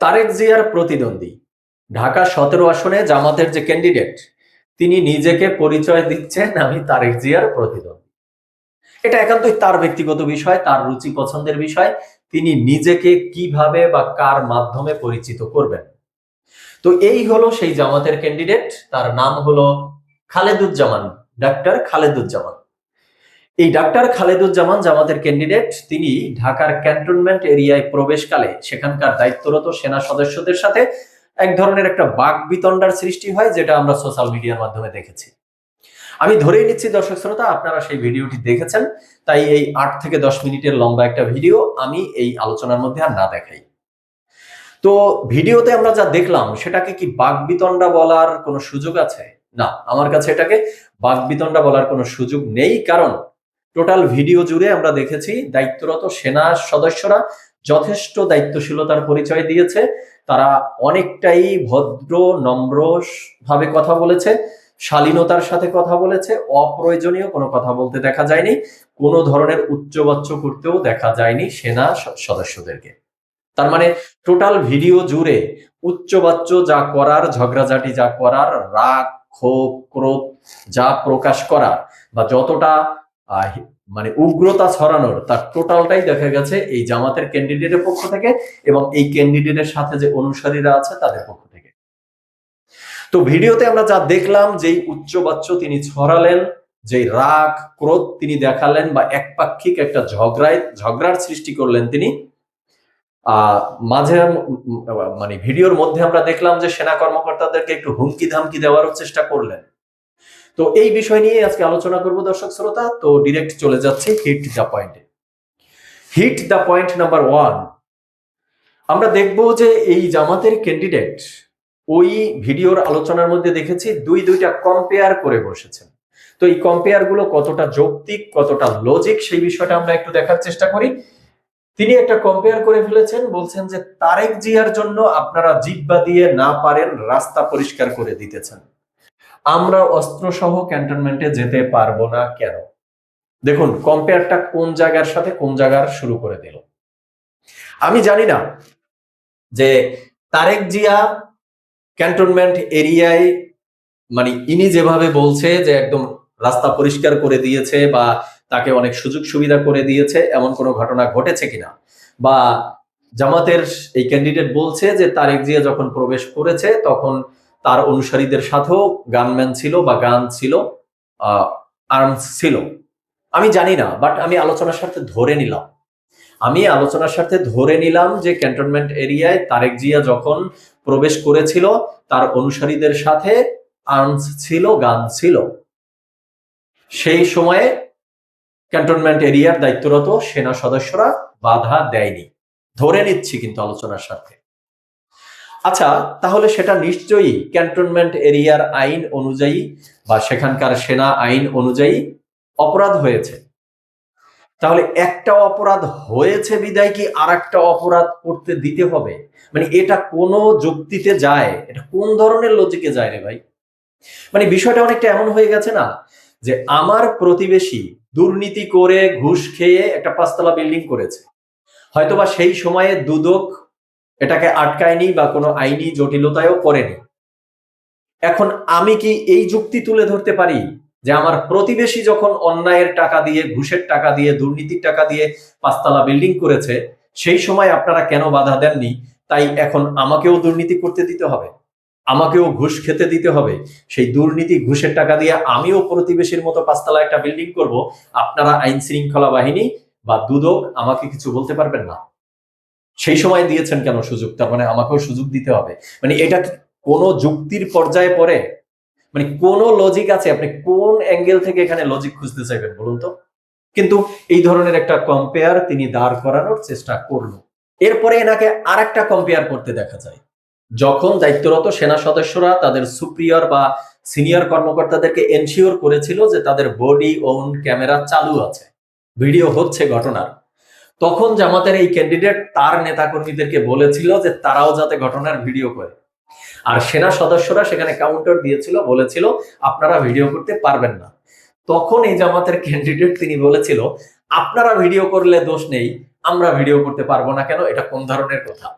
তারেক জিয়ার প্রতিদ্বন্দ্বী। ঢাকা সতেরো আসনে জামাতের যে ক্যান্ডিডেট তিনি নিজেকে পরিচয় দিচ্ছেন আমি তারেক জিয়ার প্রতিদ্বন্দ্বী। এটা একান্তই তার ব্যক্তিগত বিষয়, তার রুচি পছন্দের বিষয়, তিনি নিজেকে কীভাবে বা কার মাধ্যমে পরিচিত করবেন। তো এই হলো সেই জামাতের ক্যান্ডিডেট তার নাম হলো খালেদুজ্জামান, ডাক্তার খালেদুজ্জামান। এই ডাক্তার খালেদুজ্জামান জামাতের ক্যান্ডিডেট তিনি ঢাকার ক্যান্টনমেন্ট এরিয়ায় প্রবেশকালে সেখানকার দায়িত্বরত সেনা সদস্যদের সাথে এক ধরনের একটা বাক বিতণ্ডার সৃষ্টি হয়, যেটা আমরা সোশ্যাল মিডিয়ার মাধ্যমে দেখেছি। আমি ধরেই নিচ্ছি দর্শক শ্রোতা, আপনারা সেই ভিডিওটি দেখেছেন, তাই এই আট থেকে দশ মিনিটের লম্বা একটা ভিডিও আমি এই আলোচনার মধ্যে আর না দেখাই। তো ভিডিওতে আমরা যা দেখলাম, সেটাকে কি বাক বিতণ্ডা বলার কোনো সুযোগ আছে? না, আমার কাছে এটাকে বাক বিতণ্ডা বলার কোনো সুযোগ নেই, কারণ টোটাল ভিডিও জুড়ে আমরা দেখেছি দায়িত্বরত সেনা সদস্যরা যথেষ্ট দায়িত্বশীলতার পরিচয় দিয়েছে। তারা অনেকটাই ভদ্র, নম্র ভাবে কথা বলেছে, শালীনতার সাথে কথা বলেছে, অপ্রয়োজনীয় কোনো কথা বলতে দেখা যায়নি, কোনো ধরনের উচ্চবাচ্য করতেও দেখা যায়নি সেনা সদস্যদেরকে। তার মানে টোটাল ভিডিও জুড়ে উচ্চবাচ্য যা করার, ঝগড়াঝাটি যা করার, রাগ, ক্ষোভ, ক্রোধ যা প্রকাশ করার বা যতটা মানে উগ্রতা ছড়ানোর তার টোটালটাই দেখা গেছে এই জামাতের ক্যান্ডিডেটের পক্ষ থেকে এবং এই ক্যান্ডিডেটের সাথে যে অনুসারীরা আছে তাদের পক্ষ থেকে। তো ভিডিওতে আমরা যা দেখলাম যেই উচ্চবাচ্য তিনি ছড়ালেন, যেই রাগ, ক্রোধ তিনি দেখালেন বা একপাক্ষিক একটা ঝগড়ায় ঝগড়ার সৃষ্টি করলেন তিনি। মাঝে মানে ভিডিওর মধ্যে আমরা দেখলাম যে সেনা কর্মকর্তাদেরকে একটু হুমকি ধামকি দেওয়ারও চেষ্টা করলেন। তো এই বিষয় নিয়ে আজকে আলোচনা করব দর্শক শ্রোতা। তো ডিরেক্ট চলে যাচ্ছে হিট দ্য পয়েন্টে hit the point number one আমরা দেখব যে এই জামাতের ক্যান্ডিডেট ওই ভিডিওর আলোচনার মধ্যে দেখেছি দুই দুইটা কম্পেয়ার করে বসেছেন। তো এই কম্পেয়ারগুলো কতটা যৌক্তিক, কতটা লজিক সেই বিষয়টা আমরা একটু দেখার চেষ্টা করি। তিনি একটা কম্পেয়ার করে ফেলেছেন, বলছেন যে তারেক জিয়ার জন্য আপনারা জিব্বা দিয়ে না পারেন, রাস্তা পরিষ্কার করে দিতেছেন আমরা অস্ত্র সহ ক্যান্টনমেন্টে যেতে পারব না কেন? দেখুন কম্পেয়ারটা কোন জায়গার সাথে কোন জায়গার শুরু করে দিল। আমি জানি না যে তারেক জিয়া ক্যান্টনমেন্ট এরিয়ায় মানে ইনি যেভাবে বলছে যে একদম রাস্তা পরিষ্কার করে দিয়েছে বা তাকে অনেক সুযোগ সুবিধা করে দিয়েছে, এমন কোনো ঘটনা ঘটেছে কিনা? বা জামাতের এই ক্যান্ডিডেট বলছে যে তারেক জিয়া যখন প্রবেশ করেছে, তখন তার অনুসারীদের সাথেও গানম্যান ছিল বা গান ছিল আর্মস ছিল। আমি জানি না বাট আমি আলোচনার সাথে ধরে নিলাম। আমি আলোচনার সাথে ধরে নিলাম যে ক্যান্টনমেন্ট এরিয়ায় তারেক জিয়া যখন প্রবেশ করেছিল, তার অনুসারীদের সাথে আর্মস ছিল গান ছিল। সেই সময়ে ক্যান্টনমেন্ট এরিয়ার দায়িত্বরত সেনা সদস্যরা বাধা দেয়নি। ধরে নিচ্ছি কিন্তু আলোচনার সাথে আচ্ছা তাহলে সেটা নিশ্চয়ই ক্যান্টনমেন্ট এরিয়ার আইন অনুযায়ী বা সেখানকার সেনা আইন অনুযায়ী অপরাধ হয়েছে। তাহলে একটা অপরাধ হয়েছে বিদায় কি আর একটা অপরাধ করতে দিতে হবে? মানে এটা কোন যুক্তিতে যায়? এটা কোন ধরনের লজিকে যায় রে ভাই? মানে বিষয়টা অনেকটা এমন হয়ে গেছে না যে আমার প্রতিবেশী দুর্নীতি করে ঘুষ খেয়ে একটা পাঁচতলা বিল্ডিং করেছে। হয়তোবা সেই সময়ে দুদক এটাকে আটকায়নি বা কোনো আইনি জটিলতায়ও পড়েনি এখন আমি কি এই যুক্তি তুলে ধরতে পারি যে আমার প্রতিবেশী যখন অন্যায়ের টাকা দিয়ে, ঘুষের টাকা দিয়ে, দুর্নীতির টাকা দিয়ে পাঁচতলা বিল্ডিং করেছে, সেই সময় আপনারা কেন বাধা দেননি? তাই এখন আমাকেও দুর্নীতি করতে দিতে হবে। আমাকেও ঘুষ খেতে দিতে হবে। সেই দুর্নীতি, ঘুষের টাকা দিয়ে আমিও প্রতিবেশীর মতো পাঁচতলা একটা বিল্ডিং করব। আপনারা আইন শৃঙ্খলা বাহিনী বা দুদক আমাকে কিছু বলতে পারবেন না। সেই সময় দিয়েছেন কেন সুযোগ তার মানে আমাকেও সুযোগ দিতে হবে। মানে এটা কোন যুক্তির পর্যায়ে পড়ে? মানে কোন লজিক আছে? আপনি কোন অ্যাঙ্গেল থেকে এখানে লজিক খুঁজতে চাইবেন বলুন তো? কিন্তু এই ধরনের একটা কম্পেয়ার তিনি দাঁড় করানোর চেষ্টা করল। এরপরে এনাকে আর একটা কম্পেয়ার করতে দেখা যায়। যখন দায়িত্বরত সেনা সদস্যরা তাদের সুপ্রিয়র বা সিনিয়র কর্মকর্তাদেরকে এনশিওর করেছিল যে তাদের বডি ওন ক্যামেরা চালু আছে। ভিডিও হচ্ছে ঘটনার। তখন জামাতের এই ক্যান্ডিডেট তার নেতাকর্মীদেরকে বলেছিল যে তারাও যাতে ঘটনার ভিডিও করে। আর সেনা সদস্যরা সেখানে কাউন্টার দিয়েছিল, বলেছিল, আপনারা ভিডিও করতে পারবেন না। তখন এই জামাতের ক্যান্ডিডেট তিনি বলেছিল, আপনারা ভিডিও করলে দোষ নেই, আমরা ভিডিও করতে পারব না কেন? এটা কোন ধরনের কথা?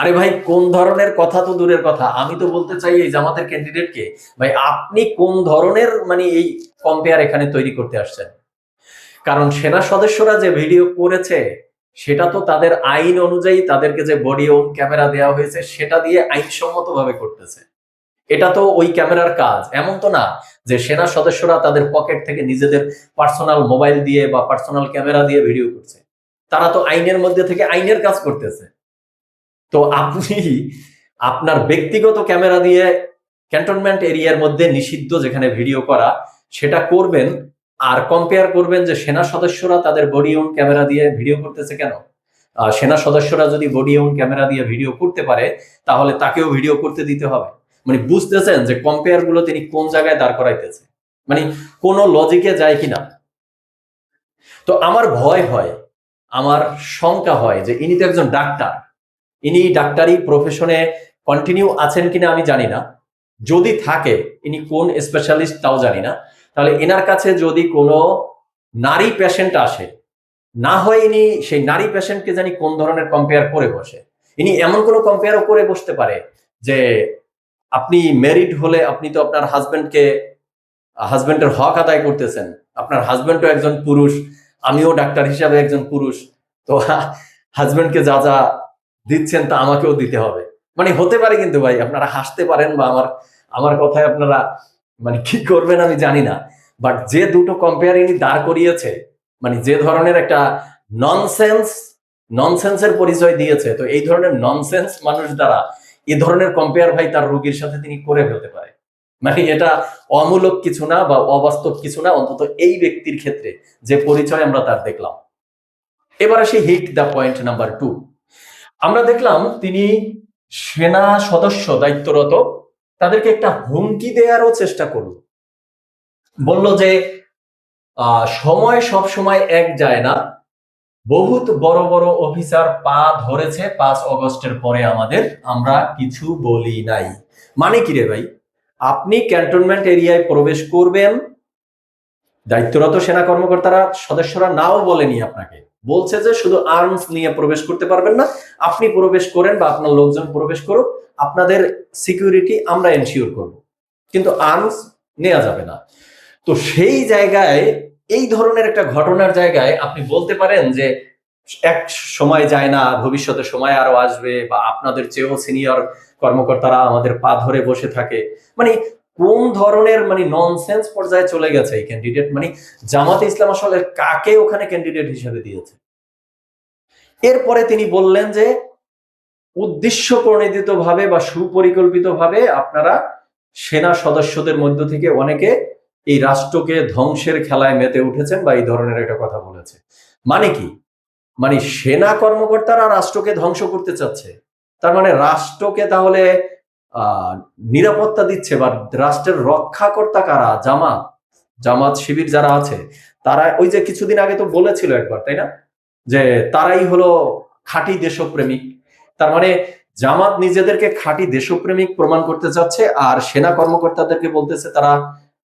আরে ভাই, কোন ধরনের কথা তো দূরের কথা। আমি তো বলতে চাই এই জামাতের ক্যান্ডিডেটকে ভাই, আপনি কোন ধরনের মানে এই কম্পেয়ার এখানে তৈরি করতে আসছেন? কারণ সেনা সদস্যরা যে ভিডিও করেছে, সেটা তো তাদের আইন অনুযায়ী তাদেরকে যে বডি ওন ক্যামেরা দেওয়া হয়েছে, সেটা দিয়ে আইনসম্মত ভাবে করতেছে। এটা তো ওই ক্যামেরার কাজ। এমন তো না যে সেনা সদস্যরা তাদের পকেট থেকে নিজেদের পার্সোনাল মোবাইল দিয়ে বা পার্সোনাল ক্যামেরা দিয়ে ভিডিও করছে। তারা তো আইনের মধ্যে থেকে আইনের কাজ করতেছে। তো আপনি আপনার ব্যক্তিগত ক্যামেরা দিয়ে ক্যান্টনমেন্ট এরিয়ার মধ্যে নিষিদ্ধ যেখানে ভিডিও করা, সেটা করবেন আর কম্পেয়ার করবেন যে সেনা সদস্যরা তাদের বডি ওন ক্যামেরা দিয়ে ভিডিও করতেছে কেন? সেনা সদস্যরা যদি বডি ওন ক্যামেরা দিয়ে ভিডিও করতে পারে, তাহলে তাকেও ভিডিও করতে দিতে হবে। মানে বুঝতেছেন যে কম্পেয়ারগুলো তিনি কোন জায়গায় দাঁড় করাইতেছে? মানে কোন লজিকে যায় কিনা? তো আমার ভয় হয়, আমার শঙ্কা হয় যে ইনি তো একজন ডাক্তার। ইনি ডাক্তারি প্রফেশনে কন্টিনিউ আছেন কিনা আমি জানি না। যদি থাকে, ইনি কোন স্পেশালিস্ট তাও জানি না। তাহলে এনার কাছে যদি কোনো নারী পেশেন্ট আসে, না হয় ইনি সেই নারী পেশেন্টকে জানি কোন ধরনের কম্পেয়ার করে বসে। ইনি এমন কোনো কম্পেয়ারও করে বসতে পারে যে আপনি মেরিড হলে আপনি তো আপনার হাজবেন্ডকে হাজবেন্ডের হক আদায় করতেছেন। আপনার হাজবেন্ডও একজন পুরুষ, আমিও ডাক্তার হিসাবে একজন পুরুষ। তো হাজবেন্ডকে যা যা দিচ্ছেন তা আমাকেও দিতে হবে। মানে হতে পারে কিন্তু ভাই, আপনারা হাসতে পারেন বা আমার আমার কথায় আপনারা মানে কি করবেন আমি জানি না। বাট যে দুটো কম্পেয়ার ইনি দাঁড় করিয়েছে মানে যে ধরনের একটা ননসেন্স ননসেন্সের পরিচয় দিয়েছে, তো এই ধরনের ননসেন্স মানুষ দ্বারা এ ধরনের কম্পেয়ার ভাই তার রোগীর সাথে তিনি করে ফেলতে পারে। মানে এটা অমূলক কিছু না বা অবাস্তব কিছু না, অন্তত এই ব্যক্তির ক্ষেত্রে যে পরিচয় আমরা তার দেখলাম। এবার আসি hit the point number two আমরা দেখলাম তিনি সেনা সদস্য, দায়িত্বরত তাদেরকে একটা হুমকি দেওয়ারও চেষ্টা করল। বলল যে সময় সব সময় এক যায় না। বহুত বড় বড় অফিসার পা ধরেছে পাঁচ অগস্টের পরে আমাদের, আমরা কিছু বলি নাই। মানে কি রে ভাই? আপনি ক্যান্টনমেন্ট এরিয়ায় প্রবেশ করবেন। দায়িত্বরত সেনা কর্মকর্তারা, সদস্যরা নাও বলেনি আপনাকে। বলছে যে শুধু আর্মস নিয়ে প্রবেশ করতে পারবেন না। আপনি প্রবেশ করেন বা আপনার লোকজন প্রবেশ করুক। আপনাদের সিকিউরিটি আমরা এনশিওর করব। কিন্তু আর্মস নেওয়া যাবে না। তো সেই জায়গায়, এই ধরনের একটা ঘটনার জায়গায় আপনি বলতে পারেন যে, এক সময় যায় না, ভবিষ্যতে সময় আরও আসবে বা আপনাদের চেয়েও সিনিয়র কর্মকর্তারা আমাদের পা ধরে বসে থাকে। মানে কোন ধরনের মানে ননসেন্স পর্যায়ে চলে গেছে এই ক্যান্ডিডেট মানে জামাতে ইসলাম আসলে কাকে ওখানে ক্যান্ডিডেট হিসেবে দিয়েছে? এরপরে তিনি বললেন যে উদ্দেশ্য প্রণোদিত ভাবে বা সুপরিকল্পিত ভাবে আপনারা সেনা সদস্যদের মধ্য থেকে অনেকে এই রাষ্ট্রকে ধ্বংসের খেলায় মেতে উঠেছেন বা এই ধরনের একটা কথা বলেছে। মানে কি? মানে সেনা কর্মকর্তারা রাষ্ট্রকে ধ্বংস করতে চাচ্ছে। তার মানে রাষ্ট্রকে তাহলে নিরাপত্তা দিচ্ছে বা রাষ্ট্রের রক্ষাকর্তা কারা? জামাত। জামাত শিবির যারা আছে, তারা ওই যে কিছুদিন আগে তো বলেছিল একবার, তাই না? যে তারাই হলো খাঁটি দেশপ্রেমিক। তার মানে জামাত নিজেদেরকে খাঁটি দেশপ্রেমিক প্রমাণ করতে চাচ্ছে, আর সেনা কর্মকর্তাদেরকে বলতেছে তারা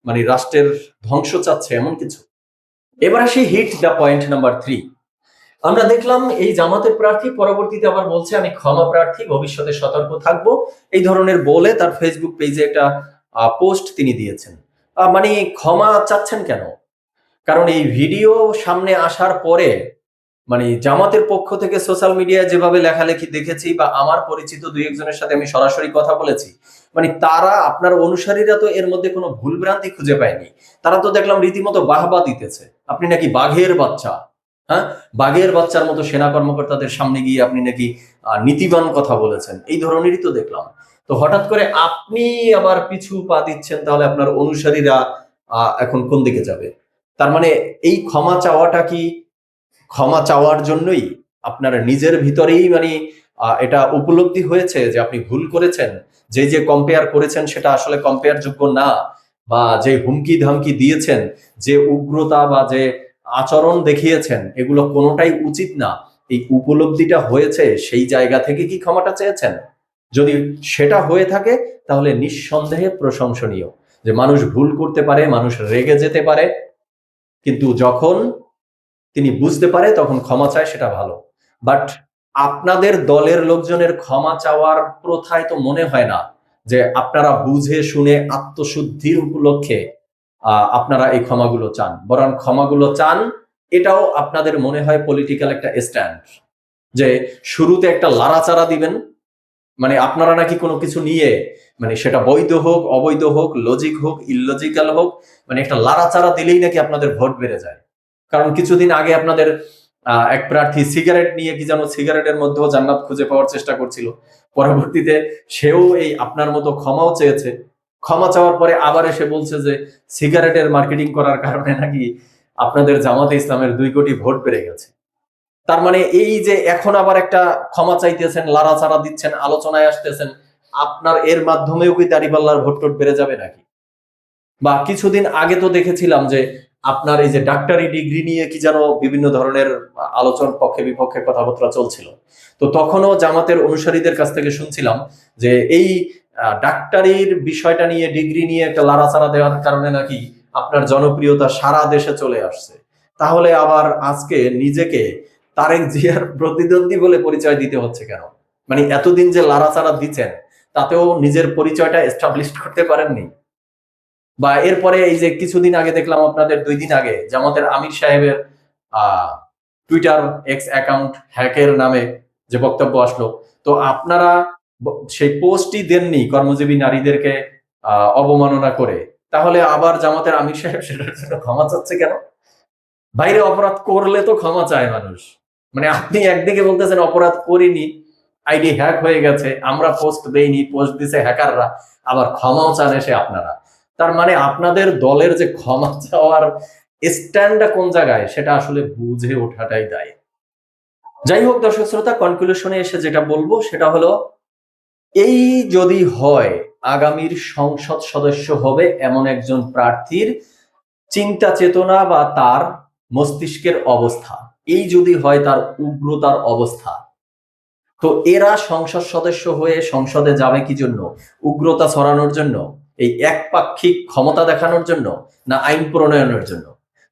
মানে রাষ্ট্রের ধ্বংস চাচ্ছে এমন কিছু। এবার আসি hit the point number three আমরা দেখলাম এই জামাতের প্রার্থী পরবর্তীতে আবার বলছে, আমি ক্ষমা প্রার্থী, ভবিষ্যতে সতর্ক থাকব। এই ধরনের বলে তার ফেসবুক পেজে একটা পোস্ট তিনি দিয়েছেন। মানে ক্ষমা চাচ্ছেন কেন? কারণ এই ভিডিও সামনে আসার পরে মানে জামাতের পক্ষ থেকে সোশ্যাল মিডিয়ায় যেভাবে লেখালেখি দেখেছি বা আমার পরিচিত দুই একজনের সাথে আমি সরাসরি কথা বলেছি মানে তারা, আপনার অনুসারীরা তো এর মধ্যে কোনো ভুলভ্রান্তি খুঁজে পায়নি। তারা তো দেখলাম রীতিমতো বাহবা দিতেছে। আপনি নাকি বাঘের বাচ্চা হ্যাঁ? বাঘের বাচ্চার মতো সেনা কর্মকর্তাদের সামনে গিয়ে আপনি নাকি নীতিবান কথা বলেছেন। এই ধরনেরই তো দেখলাম। তো হঠাৎ করে আপনি আবার পিছু পা দিচ্ছেন, তাহলে আপনার অনুসারীরা এখন কোন দিকে যাবে? তার মানে এই ক্ষমা চাওয়াটা কি ক্ষমা চাওয়ার জন্যই আপনার নিজের ভিতরেই মানে এটা উপলব্ধি হয়েছে যে আপনি ভুল করেছেন। যে যে কম্পেয়ার করেছেন সেটা আসলে কম্পেয়ার যোগ্য না বা যে হুমকি ধামকি দিয়েছেন, যে উগ্রতা বা যে আচরণ দেখিয়েছেন, এগুলো কোনোটাই উচিত না। এই উপলব্ধিটা হয়েছে, সেই জায়গা থেকে কি ক্ষমাটা চেয়েছেন? যদি সেটা হয়ে থাকে, তাহলে নিঃসন্দেহে প্রশংসনীয়। যে মানুষ ভুল করতে পারে, মানুষ রেগে যেতে পারে, কিন্তু যখন তিনি বুঝতে পারে তখন ক্ষমা চায়, সেটা ভালো। বাট আপনাদের দলের লোকজনের ক্ষমা চাওয়ার প্রথায় তো মনে হয় না যে আপনারা বুঝে শুনে আত্মশুদ্ধির উপলক্ষে আপনারা এই ক্ষমাগুলো চান। বরং ক্ষমাগুলো চান, এটাও আপনাদের মনে হয় পলিটিক্যাল একটা স্ট্যান্ড যে শুরুতে একটা লাড়াচাড়া দিবেন মানে আপনারা নাকি কোনো কিছু নিয়ে মানে সেটা বৈধ হোক, অবৈধ হোক লজিক হোক ইললজিক্যাল হোক মানে একটা লাড়াচাড়া দিলেই নাকি আপনাদের ভোট বেড়ে যায়। কারণ কিছুদিন আগে আপনাদের এক প্রার্থী সিগারেট নিয়ে কি যেন সিগারেটের মধ্যেও জান্নাত খুঁজে পাওয়ার চেষ্টা করছিল। পরবর্তীতে সেও এই আপনার মতো ক্ষমাও চেয়েছে। ক্ষমা চাওয়ার পরে আবার এসে বলছে যে, সিগারেটের মার্কেটিং করার কারণে নাকি আপনাদের জামাতে ইসলামের দুই কোটি ভোট বেড়ে গেছে। তার মানে এই যে এখন আবার একটা ক্ষমা চাইতেছেন, লাড়াচাড়া দিচ্ছেন, আলোচনায় আসতেছেন, আপনার এর মাধ্যমেও কি দাঁড়িপাল্লার ভোট টোট বেড়ে যাবে নাকি? বা কিছুদিন আগে তো দেখেছিলাম যে আপনার এই যে ডাক্তারি ডিগ্রি নিয়ে কি যেন বিভিন্ন ধরনের আলোচন, পক্ষে বিপক্ষে কথাবার্তা চলছিল। তো তখনও জামাতের অনুসারীদের কাছ থেকে শুনছিলাম যে এই ডাক্তারির বিষয়টা নিয়ে ডিগ্রি নিয়ে একটা লাড়াচাড়া দেওয়ার কারণে নাকি আপনার জনপ্রিয়তা সারা দেশে চলে আসছে। তাহলে আবার আজকে নিজেকে তারেক জিয়ার প্রতিদ্বন্দ্বী বলে পরিচয় দিতে হচ্ছে কেন? মানে এতদিন যে লাড়াচাড়া দিচ্ছেন, তাতেও নিজের পরিচয়টা এস্টাবলিশ করতে পারেননি। বা এরপরে এই যে কিছুদিন আগে দেখলাম আপনাদের দুই দিন আগে জামাতের আমির সাহেবের টুইটার এক্স অ্যাকাউন্ট হ্যাকের নামে যে বক্তব্য আসলো। তো আপনারা সেই পোস্টই দেননি কর্মজীবী নারীদেরকে অবমাননা করে। তাহলে আবার জামাতের আমির সাহেব সেটার জন্য ক্ষমা চাচ্ছে কেন? বাইরে অপরাধ করলে তো ক্ষমা চায় মানুষ। মানে আপনি একদিকে বলতেছেন অপরাধ করিনি, আইডি হ্যাক হয়ে গেছে, আমরা পোস্ট দেইনি, পোস্ট দিছে হ্যাকাররা, আবার ক্ষমাও চান এসে আপনারা। তার মানে আপনাদের দলের যে ক্ষমা চাওয়ার স্ট্যান্ডটা কোন জায়গায়, সেটা আসলে বুঝে ওঠাটাই দায়। যাই হোক দর্শক শ্রোতা কনক্লুশনে এসে যেটা বলব, সেটা হলো, এই যদি হয়, আগামীর সংসদ সদস্য হবে এমন একজন প্রার্থীর চিন্তা চেতনা বা তার মস্তিষ্কের অবস্থা, এই যদি হয় তার উগ্রতার অবস্থা, তো এরা সংসদ সদস্য হয়ে সংসদে যাবে কি জন্য? উগ্রতা ছড়ানোর জন্য। এই একপাক্ষিক ক্ষমতা দেখানোর জন্য না আইন প্রণয়নের জন্য?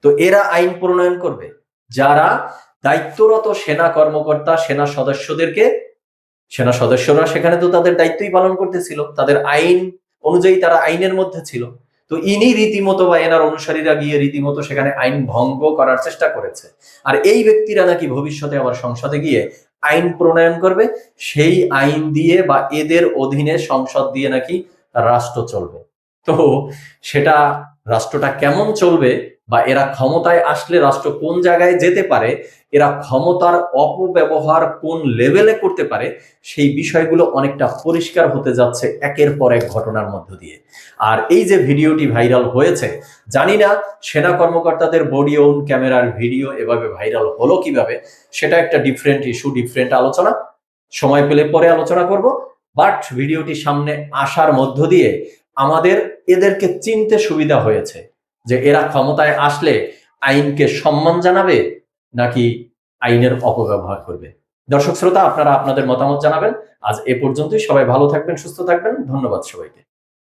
তো এরা আইন প্রণয়ন করবে। যারা দায়িত্বরত সেনা কর্মকর্তা, সেনা সদস্যদেরকে, সেনা সদস্যরা সেখানে তো তাদের দায়িত্বই পালন করতেছিল, তাদের আইন অনুযায়ী তারা আইনের মধ্যে ছিল। তো ইনি রীতিমতো বা এনার অনুসারীরা গিয়ে রীতিমতো সেখানে আইন ভঙ্গ করার চেষ্টা করেছে। আর এই ব্যক্তিরা নাকি ভবিষ্যতে আবার সংসদে গিয়ে আইন প্রণয়ন করবে, সেই আইন দিয়ে বা এদের অধীনে সংসদ দিয়ে নাকি রাষ্ট্র চলবে। তো সেটা রাষ্ট্রটা কেমন চলবে বা এরা ক্ষমতায় আসলে রাষ্ট্র কোন জায়গায় যেতে পারে, এরা ক্ষমতার অপব্যবহার কোন লেভেলে করতে পারে, সেই বিষয়গুলো অনেকটা পরিষ্কার হতে যাচ্ছে একের পর এক ঘটনার মধ্য দিয়ে। আর এই যে ভিডিওটি ভাইরাল হয়েছে, জানি না সেনা কর্মকর্তাদের বডি ওন ক্যামেরার ভিডিও এভাবে ভাইরাল হলো কীভাবে, সেটা একটা ডিফারেন্ট ইস্যু ডিফারেন্ট আলোচনা। সময় পেলে পরে আলোচনা করব। বাট ভিডিওটি সামনে আসার মধ্য দিয়ে আমাদের এদেরকে চিনতে সুবিধা হয়েছে যে এরা ক্ষমতায় আসলে আইনকে সম্মান জানাবে নাকি আইনের অপব্যবহার করবে। দর্শক শ্রোতা, আপনারা আপনাদের মতামত জানাবেন। আজ এ পর্যন্তই। সবাই ভালো থাকবেন, সুস্থ থাকবেন। ধন্যবাদ সবাইকে।